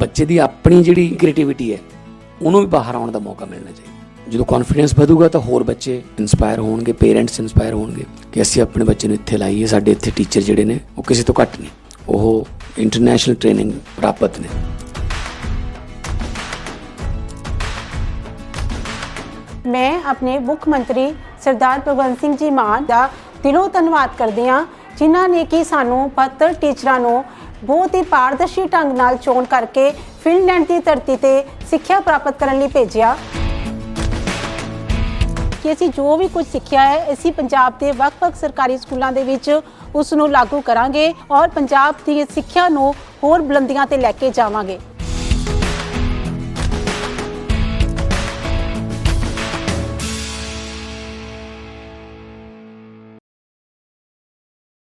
ਬੱਚੇ ਦੀ ਆਪਣੀ ਜਿਹੜੀ ਕ੍ਰੀਏਟੀਵਿਟੀ ਹੈ, ਉਹਨੂੰ ਵੀ ਬਾਹਰ ਆਉਣ ਦਾ ਮੌਕਾ ਮਿਲਣਾ ਚਾਹੀਦਾ। ਜਦੋਂ ਕੌਨਫੀਡੈਂਸ ਵਧੂਗਾ ਤਾਂ ਹੋਰ ਬੱਚੇ ਇਨਸਪਾਇਰ ਹੋਣਗੇ ਪੇਰੈਂਟਸ ਇਨਸਪਾਇਰ ਹੋਣਗੇ ਕਿ ਅਸੀਂ ਆਪਣੇ ਬੱਚੇ ਨੂੰ ਇੱਥੇ ਲਾਈਏ, ਸਾਡੇ ਇੱਥੇ ਟੀਚਰ ਜਿਹੜੇ ਨੇ, ਉਹ ਕਿਸੇ ਤੋਂ ਘੱਟ ਨਹੀਂ। ਉਹ ਇੰਟਰਨੈਸ਼ਨਲ ਟ੍ਰੇਨਿੰਗ ਪ੍ਰਾਪਤ ਨੇ। ਮੈਂ ਆਪਣੇ ਮੁੱਖ ਮੰਤਰੀ ਸਰਦਾਰ ਭਗਵੰਤ ਸਿੰਘ ਜੀ ਮਾਨ ਦਾ ਦਿਲੋਂ ਧੰਨਵਾਦ ਕਰਦੀ ਹਾਂ, ਜਿਨ੍ਹਾਂ ਨੇ ਕਿ ਸਾਨੂੰ ਪੱਤਰ ਟੀਚਰਾਂ ਨੂੰ ਬਹੁਤ ਹੀ ਪਾਰਦਰਸ਼ੀ ਢੰਗ ਨਾਲ ਚੋਣ ਕਰਕੇ ਫਿਨਲੈਂਡ ਦੀ ਧਰਤੀ ਤੇ ਸਿੱਖਿਆ ਪ੍ਰਾਪਤ ਕਰਨ ਲਈ ਭੇਜਿਆ। ਕਿ ਅਸੀਂ ਜੋ ਵੀ ਕੁਝ ਸਿੱਖਿਆ ਹੈ, ਅਸੀਂ ਪੰਜਾਬ ਦੇ ਵੱਖ-ਵੱਖ ਸਰਕਾਰੀ ਸਕੂਲਾਂ ਦੇ ਵਿੱਚ ਉਸ ਨੂੰ ਲਾਗੂ ਕਰਾਂਗੇ ਔਰ ਪੰਜਾਬ ਦੀ ਸਿੱਖਿਆ ਨੂੰ ਹੋਰ ਬੁਲੰਦੀਆਂ ਤੇ ਲੈ ਕੇ ਜਾਵਾਂਗੇ।